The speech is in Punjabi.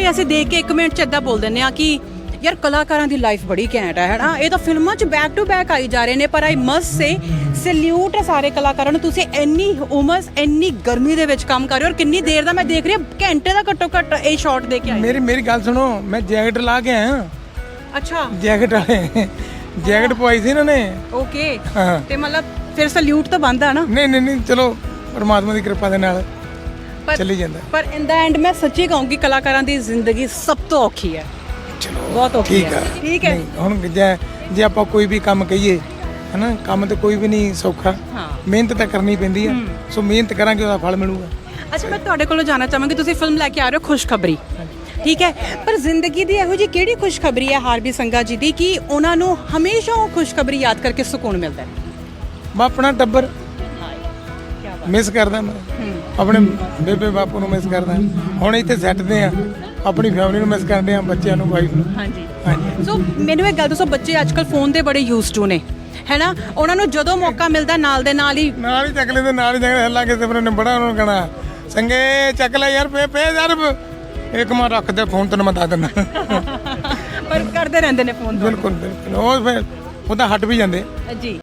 ਭਾਈ ਅਸੀਂ ਦੇਖ ਕੇ ਇੱਕ ਮਿੰਟ ਚ ਏਦਾਂ ਬੋਲ ਦਿੰਨੇ ਆ ਕਿ ਯਾਰ ਕਲਾਕਾਰਾਂ ਦੀ ਲਾਈਫ ਬੜੀ ਘੈਂਟ ਹੈ ਹਨਾ? ਇਹ ਤਾਂ ਫਿਲਮਾਂ 'ਚ ਬੈਕ ਟੂ ਬੈਕ ਆਈ ਜਾ ਰਹੇ ਨੇ ਪਰ ਆਈ ਮਸਟ ਸੇ ਸੈਲੂਟ ਹੈ ਸਾਰੇ ਕਲਾਕਾਰਾਂ ਨੂੰ। ਤੁਸੀਂ ਇੰਨੀ ਉਮਸ ਇੰਨੀ ਗਰਮੀ ਦੇ ਵਿੱਚ ਕੰਮ ਕਰ ਰਹੇ ਹੋ ਔਰ ਕਿੰਨੀ ਦੇਰ ਦਾ ਮੈਂ ਦੇਖ ਰਹੀ ਹਾਂ ਘੰਟੇ ਦਾ ਘੱਟੋ ਘੱਟ ਇਹ ਸ਼ਾਟ ਦੇ ਕੇ ਆਏ। ਮੇਰੀ ਮੇਰੀ ਗੱਲ ਸੁਣੋ ਮੈਂ ਜੈਕਟ ਲਾ ਕੇ ਆਇਆ। ਅੱਛਾ। ਜੈਕਟ ਵਾਲੇ। ਜੈਕਟ ਪਵਾਈ ਸੀ ਇਹਨਾਂ ਨੇ। ਓਕੇ ਹਾਂ। ਤੇ ਮਤਲਬ ਫਿਰ ਸੈਲੂਟ ਤਾਂ ਬੰਦਾ ਨਾ? ਨਹੀਂ ਨਹੀਂ ਨਹੀਂ ਚਲੋ ਪਰਮਾਤਮਾ ਦੀ ਕਿਰਪਾ ਦੇ ਨਾਲ। ਚੱਲੀ ਜਾਂਦਾ। ਪਰ ਇਨ ਦਾ ਐਂਡ ਮੈਂ ਸੱਚੀ ਕਹੂੰਗੀ ਕਲਾਕਾਰਾਂ ਦੀ ਜ਼ਿੰਦਗੀ ਸਭ ਤੋਂ ਔਖੀ ਹੈ। ਚਲੋ ਬਹੁਤ ਔਖੀ ਠੀਕ ਹੈ। ਆ। ਠੀਕ ਹੈ। ਨਹੀਂ, ਹੁਣ ਜੇ ਜੇ ਆਪਾਂ ਕੋਈ ਵੀ ਕੰਮ ਕਹੀਏ ਹਨਾ ਕੰਮ ਤੇ ਕੋਈ ਵੀ ਨਹੀਂ ਸੌਖਾ। ਹਾਂ। ਮਿਹਨਤ ਤਾਂ ਕਰਨੀ ਪੈਂਦੀ ਆ। ਸੋ ਮਿਹਨਤ ਕਰਾਂਗੇ ਉਹਦਾ ਫਲ ਮਿਲੂਗਾ। ਅੱਛਾ ਮੈਂ ਤੁਹਾਡੇ ਕੋਲੋਂ ਜਾਣਾ ਚਾਹਾਂਗੀ ਤੁਸੀਂ ਫਿਲਮ ਲੈ ਕੇ ਆ ਰਹੇ ਹੋ ਖੁਸ਼ਖਬਰੀ। ਠੀਕ ਹੈ। ਪਰ ਜ਼ਿੰਦਗੀ ਦੀ ਇਹੋ ਜੀ ਕਿਹੜੀ ਖੁਸ਼ਖਬਰੀ ਹੈ ਹਾਰਬੀ ਸੰਗਾ ਜੀ ਦੀ ਕਿ ਉਹਨਾਂ ਨੂੰ ਹਮੇਸ਼ਾ ਉਹ ਖੁਸ਼ਖਬਰੀ ਯਾਦ ਕਰਕੇ ਸਕੂਨ ਮਿਲਦਾ ਹੈ? ਮੈਂ ਆਪਣਾ ਟੱਬਰ ਮਿਸ ਕਰਦਾ ਮੈਂ। ਆਪਣੇ ਬੇਬੇ ਬਾਪੂ ਨੂੰ ਮਿਸ ਕਰਦਾ। ਹੁਣ ਇੱਥੇ ਸੈੱਟ ਦੇ ਆ। ਆਪਣੀ ਫੈਮਿਲੀ ਨੂੰ ਮਿਸ ਕਰਦੇ ਆ ਬੱਚਿਆਂ ਨੂੰ ਵਾਈਫ ਨੂੰ। ਹਾਂਜੀ। ਹਾਂਜੀ। ਸੋ ਮੈਨੂੰ ਇੱਕ ਗੱਲ ਦੱਸੋ ਬੱਚੇ ਅੱਜਕੱਲ ਫੋਨ ਦੇ ਬੜੇ ਯੂਜ਼ਡ ਟੂ ਨੇ। ਹੈਨਾ? ਉਹਨਾਂ ਨੂੰ ਜਦੋਂ ਮੌਕਾ ਮਿਲਦਾ ਨਾਲ ਦੇ ਨਾਲ ਹੀ ਨਾਲ ਹੀ ਚੱਕ ਲੈਂਦੇ ਨਾਲ ਹੀ ਚੱਕ ਹੱਲਾ ਕਿਸੇ ਬਰੇ ਨੇ ਬੜਾ ਉਹਨਾਂ ਨੂੰ ਕਹਣਾ। ਸੰਗੇ ਚੱਕ ਲੈ ਯਾਰ ਪੇ ਪੇ ਯਾਰ। ਇੱਕ ਮਾਰ ਰੱਖ ਦੇ ਫੋਨ ਤੈਨੂੰ ਮੈਂ ਦੱਸ ਦਿੰਦਾ। ਪਰ ਕਰਦੇ ਰਹਿੰਦੇ ਨੇ ਫੋਨ ਬਿਲਕੁਲ ਬਿਲਕੁਲ। ਉਹ ਫਿਰ ਉਹ ਤਾਂ ਹਟ ਵੀ ਜਾਂਦੇ। ਜੀ।